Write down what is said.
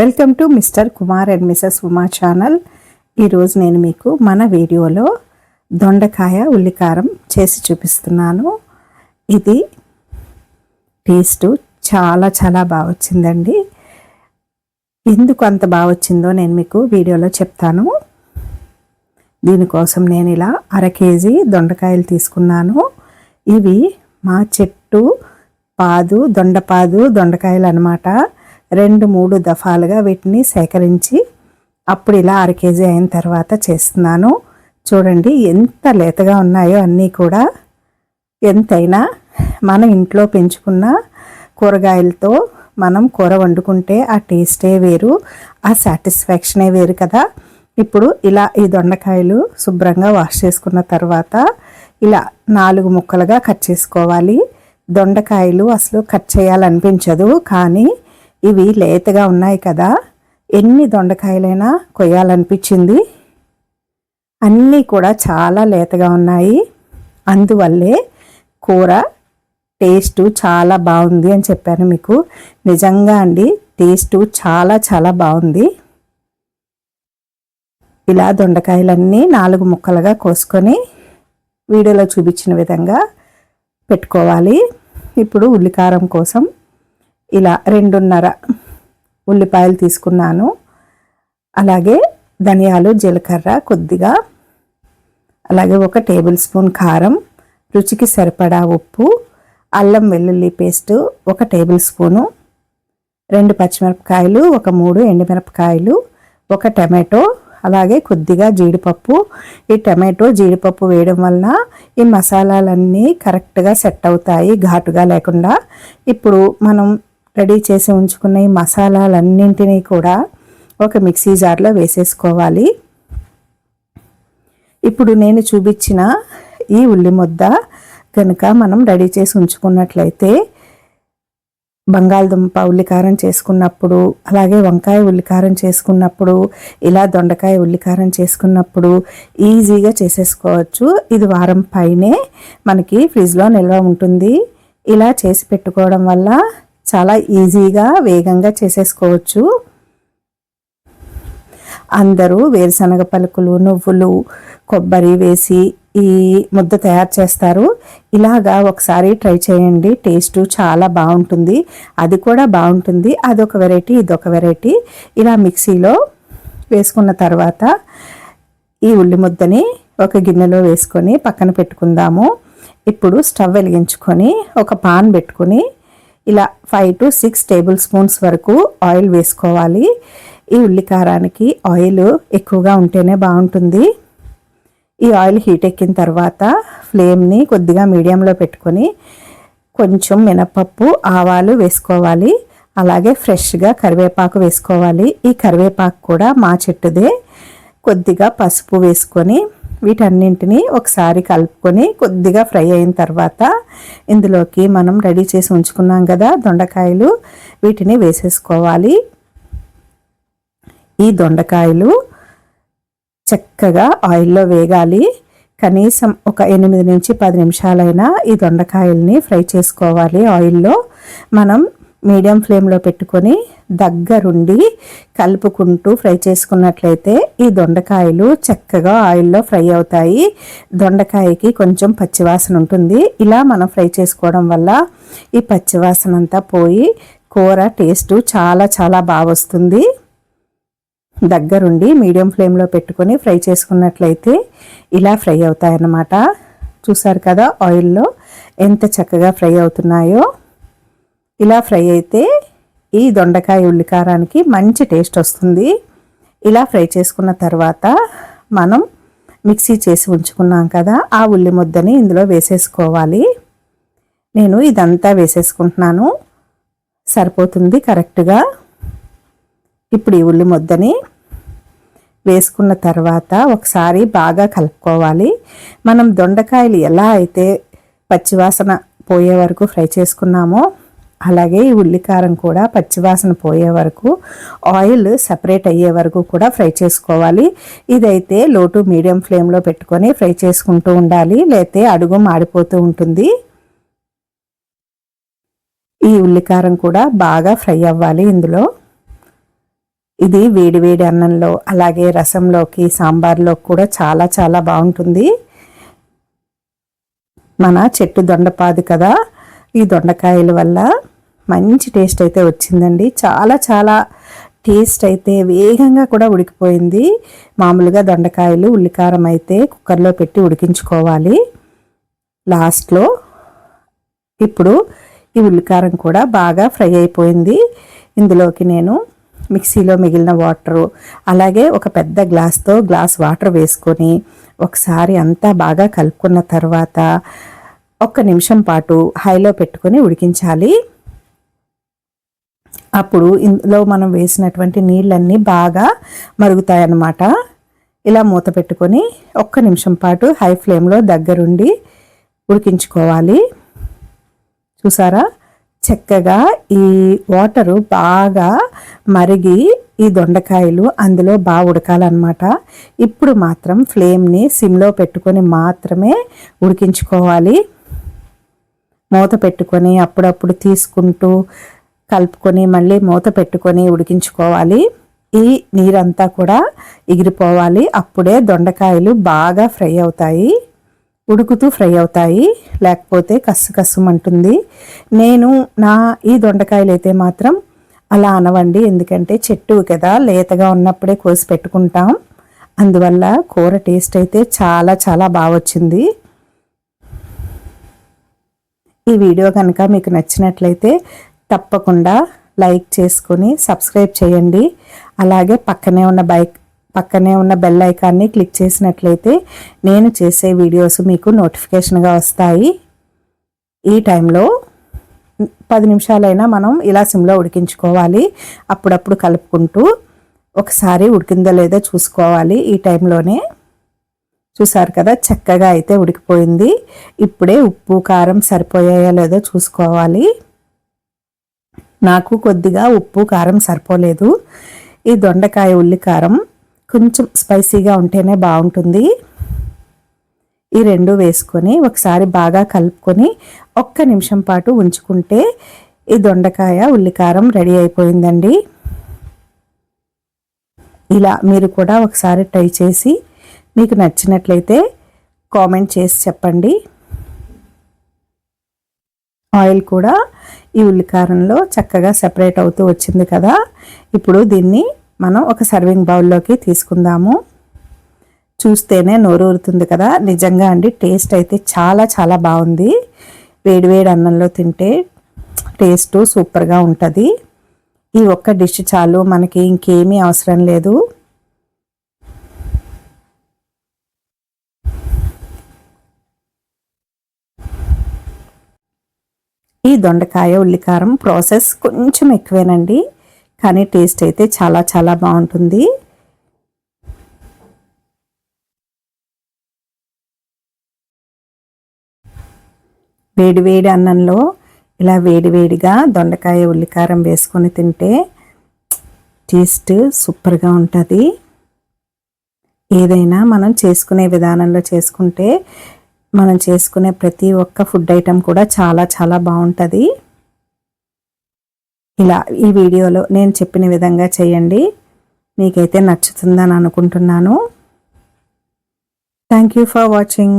Welcome to mister Kumar and misses Uma channel. ఈరోజు నేను మీకు మన వీడియోలో దొండకాయ ఉల్లికారం చేసి చూపిస్తున్నాను. ఇది టేస్ట్ చాలా చాలా బాగా వచ్చిందండి. ఎందుకు అంత బాగా వచ్చిందో నేను మీకు వీడియోలో చెప్తాను. దీనికోసం నేను ఇలా అర కేజీ దొండకాయలు తీసుకున్నాను. ఇవి మా చెట్టు పాదు దొండపాదు దొండకాయలు అనమాట రెండు మూడు దఫాలుగా వీటిని సేకరించి అప్పుడు ఇలా అర కేజీ అయిన తర్వాత చేస్తున్నాను. చూడండి ఎంత లేతగా ఉన్నాయో అన్నీ కూడా. ఎంతైనా మన ఇంట్లో పెంచుకున్న కూరగాయలతో మనం కూర వండుకుంటే ఆ టేస్టే వేరు ఆ సాటిస్ఫాక్షనే వేరు కదా. ఇప్పుడు ఇలా ఈ దొండకాయలు శుభ్రంగా వాష్ చేసుకున్న తర్వాత ఇలా నాలుగు ముక్కలుగా కట్ చేసుకోవాలి. దొండకాయలు అసలు కట్ చేయాలనిపించదు కానీ ఇవి లేతగా ఉన్నాయి కదా. ఎన్ని దొండకాయలైనా కొయ్యాలనిపించింది. అన్నీ కూడా చాలా లేతగా ఉన్నాయి. అందువల్లే కూర టేస్ట్ చాలా బాగుంది అని చెప్పాను మీకు. నిజంగా అండి టేస్ట్ చాలా చాలా బాగుంది. ఇలా దొండకాయలన్నీ నాలుగు ముక్కలుగా కోసుకొని వీడియోలో చూపించిన విధంగా పెట్టుకోవాలి. ఇప్పుడు ఉల్లికారం కోసం ఇలా రెండున్నర ఉల్లిపాయలు తీసుకున్నాను. అలాగే ధనియాలు జీలకర్ర కొద్దిగా. అలాగే ఒక టేబుల్ స్పూన్ కారం రుచికి సరిపడా ఉప్పు అల్లం వెల్లుల్లి పేస్ట్ ఒక టేబుల్ స్పూను రెండు పచ్చిమిరపకాయలు ఒక మూడు ఎండుమిరపకాయలు ఒక టమాటో అలాగే కొద్దిగా జీడిపప్పు. ఈ టమాటో జీడిపప్పు వేయడం వలన ఈ మసాలాలన్నీ కరెక్ట్గా సెట్ అవుతాయి ఘాటుగా లేకుండా. ఇప్పుడు మనం రెడీ చేసి ఉంచుకున్న ఈ మసాలాలన్నింటినీ కూడా ఒక మిక్సీ జార్లో వేసేసుకోవాలి. ఇప్పుడు నేను చూపించిన ఈ ఉల్లి ముద్ద కనుక మనం రెడీ చేసి ఉంచుకున్నట్లయితే బంగాళదుంప ఉల్లికారం చేసుకున్నప్పుడు అలాగే వంకాయ ఉల్లికారం చేసుకున్నప్పుడు ఇలా దొండకాయ ఉల్లికారం చేసుకున్నప్పుడు ఈజీగా చేసేసుకోవచ్చు. ఇది వారం పైనే మనకి ఫ్రిడ్జ్లో నిల్వ ఉంటుంది. ఇలా చేసి పెట్టుకోవడం వల్ల చాలా ఈజీగా వేగంగా చేసేసుకోవచ్చు. అందరూ వేరుశనగ పలుకులు నువ్వులు కొబ్బరి వేసి ఈ ముద్ద తయారు చేస్తారు. ఇలాగా ఒకసారి ట్రై చేయండి. టేస్ట్ చాలా బాగుంటుంది. అది కూడా బాగుంటుంది. అదొక వెరైటీ ఇదొక వెరైటీ. ఇలా మిక్సీలో వేసుకున్న తర్వాత ఈ ఉల్లి ముద్దని ఒక గిన్నెలో వేసుకొని పక్కన పెట్టుకుందాము. ఇప్పుడు స్టవ్ వెలిగించుకొని ఒక పాన్ పెట్టుకొని ఇలా five to six table spoons వరకు ఆయిల్ వేసుకోవాలి. ఈ ఉల్లికారానికి ఆయిల్ ఎక్కువగా ఉంటేనే బాగుంటుంది. ఈ ఆయిల్ హీట్ ఎక్కిన తర్వాత ఫ్లేమ్ని కొద్దిగా మీడియంలో పెట్టుకొని కొంచెం మినపప్పు ఆవాలు వేసుకోవాలి. అలాగే ఫ్రెష్గా కరివేపాకు వేసుకోవాలి. ఈ కరివేపాకు కూడా మా చెట్టుదే. కొద్దిగా పసుపు వేసుకొని వీటన్నింటినీ ఒకసారి కలుపుకొని కొద్దిగా ఫ్రై అయిన తర్వాత ఇందులోకి మనం రెడీ చేసి ఉంచుకున్నాం కదా దొండకాయలు వీటిని వేసేసుకోవాలి. ఈ దొండకాయలు చక్కగా ఆయిల్లో వేగాలి. కనీసం ఒక ఎనిమిది నుంచి పది నిమిషాలైనా ఈ దొండకాయల్ని ఫ్రై చేసుకోవాలి ఆయిల్లో. మనం మీడియం ఫ్లేమ్లో పెట్టుకొని దగ్గరుండి కలుపుకుంటూ ఫ్రై చేసుకున్నట్లయితే ఈ దొండకాయలు చక్కగా ఆయిల్లో ఫ్రై అవుతాయి. దొండకాయకి కొంచెం పచ్చివాసన ఉంటుంది. ఇలా మనం ఫ్రై చేసుకోవడం వల్ల ఈ పచ్చివాసన అంతా పోయి కూర టేస్ట్ చాలా చాలా బాగా వస్తుంది. దగ్గరుండి మీడియం ఫ్లేమ్లో పెట్టుకొని ఫ్రై చేసుకున్నట్లయితే ఇలా ఫ్రై అవుతాయన్నమాట. చూసారు కదా ఆయిల్లో ఎంత చక్కగా ఫ్రై అవుతున్నాయో. ఇలా ఫ్రై అయితే ఈ దొండకాయ ఉల్లికారానికి మంచి టేస్ట్ వస్తుంది. ఇలా ఫ్రై చేసుకున్న తర్వాత మనం మిక్సీ చేసి ఉంచుకున్నాం కదా ఆ ఉల్లి ముద్దని ఇందులో వేసేసుకోవాలి. నేను ఇదంతా వేసేసుకుంటున్నాను. సరిపోతుంది కరెక్ట్గా. ఇప్పుడు ఈ ఉల్లి ముద్దని వేసుకున్న తర్వాత ఒకసారి బాగా కలుపుకోవాలి. మనం దొండకాయలు ఎలా అయితే పచ్చివాసన పోయే వరకు ఫ్రై చేసుకున్నామో అలాగే ఈ ఉల్లికారం కూడా పచ్చివాసన పోయే వరకు ఆయిల్ సపరేట్ అయ్యే వరకు కూడా ఫ్రై చేసుకోవాలి. ఇదైతే లో టు మీడియం ఫ్లేమ్లో పెట్టుకొని ఫ్రై చేసుకుంటూ ఉండాలి. లేతే అడుగు మాడిపోతూ ఉంటుంది. ఈ ఉల్లికారం కూడా బాగా ఫ్రై అవ్వాలి ఇందులో. ఇది వేడి వేడి అన్నంలో అలాగే రసంలోకి సాంబార్లో కూడా చాలా చాలా బాగుంటుంది. మన చెట్టు దొండపాది కదా ఈ దొండకాయల వల్ల. మంచి టేస్ట్ అయితే వచ్చిందండి. చాలా చాలా టేస్ట్ అయితే వేగంగా కూడా ఉడికిపోయింది. మామూలుగా దొండకాయలు ఉల్లికారం అయితే కుక్కర్లో పెట్టి ఉడికించుకోవాలి. లాస్ట్లో ఇప్పుడు ఈ ఉల్లికారం కూడా బాగా ఫ్రై అయిపోయింది. ఇందులోకి నేను మిక్సీలో మిగిలిన వాటరు అలాగే ఒక పెద్ద గ్లాస్తో గ్లాస్ వాటర్ వేసుకొని ఒకసారి అంతా బాగా కలుపుకున్న తర్వాత ఒక్క నిమిషం పాటు హైలో పెట్టుకొని ఉడికించాలి. అప్పుడు ఇందులో మనం వేసినటువంటి నీళ్ళన్నీ బాగా మరుగుతాయన్నమాట. ఇలా మూత పెట్టుకొని ఒక్క నిమిషం పాటు హై ఫ్లేమ్లో దగ్గరుండి ఉడికించుకోవాలి. చూసారా? చక్కగా ఈ వాటరు బాగా మరిగి ఈ దొండకాయలు అందులో బాగా ఉడకాలన్నమాట. ఇప్పుడు మాత్రం ఫ్లేమ్ని సిమ్లో పెట్టుకొని మాత్రమే ఉడికించుకోవాలి. మూత పెట్టుకొని అప్పుడప్పుడు తీసుకుంటూ కలుపుకొని మళ్ళీ మూత పెట్టుకొని ఉడికించుకోవాలి. ఈ నీరంతా కూడా ఎగిరిపోవాలి. అప్పుడే దొండకాయలు బాగా ఫ్రై అవుతాయి. ఉడుకుతూ ఫ్రై అవుతాయి. లేకపోతే కస్సు కస్సుమంటుంది. నేను నా ఈ దొండకాయలు అయితే మాత్రం అలా అనవండి. ఎందుకంటే చెట్టు కదా లేతగా ఉన్నప్పుడే కోసి పెట్టుకుంటాం. అందువల్ల కూర టేస్ట్ అయితే చాలా చాలా బాగా వచ్చింది. ఈ వీడియో కనుక మీకు నచ్చినట్లయితే తప్పకుండా లైక్ చేసుకొని సబ్స్క్రైబ్ చేయండి. అలాగే పక్కనే ఉన్న బైక్ పక్కనే ఉన్న బెల్ ఐకాన్ని క్లిక్ చేసినట్లయితే నేను చేసే వీడియోస్ మీకు నోటిఫికేషన్గా వస్తాయి. ఈ టైంలో పది నిమిషాలైనా మనం ఇలా సిమ్లో ఉడికించుకోవాలి. అప్పుడప్పుడు కలుపుకుంటూ ఒకసారి ఉడికిందో లేదో చూసుకోవాలి ఈ టైంలోనే. చూసారు కదా చక్కగా అయితే ఉడికిపోయింది. ఇప్పుడే ఉప్పు కారం సరిపోయాయో లేదో చూసుకోవాలి. నాకు కొద్దిగా ఉప్పు కారం సరిపోలేదు. ఈ దొండకాయ ఉల్లి కారం కొంచెం స్పైసీగా ఉంటేనే బాగుంటుంది. ఈ రెండు వేసుకొని ఒకసారి బాగా కలుపుకొని ఒక్క నిమిషం పాటు ఉంచుకుంటే ఈ దొండకాయ ఉల్లికారం రెడీ అయిపోయిందండి. ఇలా మీరు కూడా ఒకసారి ట్రై చేసి మీకు నచ్చినట్లయితే కామెంట్ చేసి చెప్పండి. ఆయిల్ కూడా ఈ ఉల్లికారంలో చక్కగా సెపరేట్ అవుతూ వచ్చింది కదా. ఇప్పుడు దీన్ని మనం ఒక సర్వింగ్ బౌల్లోకి తీసుకుందాము. చూస్తేనే నోరూరుతుంది కదా. నిజంగా అండి టేస్ట్ అయితే చాలా చాలా బాగుంది. వేడివేడి అన్నంలో తింటే టేస్ట్ సూపర్గా ఉంటుంది. ఈ ఒక్క డిష్ చాలు మనకి ఇంకేమీ అవసరం లేదు. ఈ దొండకాయ ఉల్లికారం ప్రాసెస్ కొంచెం ఎక్కువేనండి కానీ టేస్ట్ అయితే చాలా చాలా బాగుంటుంది. వేడివేడి అన్నంలో ఇలా వేడివేడిగా దొండకాయ ఉల్లికారం వేసుకొని తింటే టేస్ట్ సూపర్గా ఉంటుంది. ఏదైనా మనం చేసుకునే విధానంలో చేసుకుంటే మనం చేసుకునే ప్రతి ఒక్క ఫుడ్ ఐటెం కూడా చాలా చాలా బాగుంటుంది. ఇలా ఈ వీడియోలో నేను చెప్పిన విధంగా చేయండి. మీకైతే నచ్చుతుందని అనుకుంటున్నాను. Thank you for watching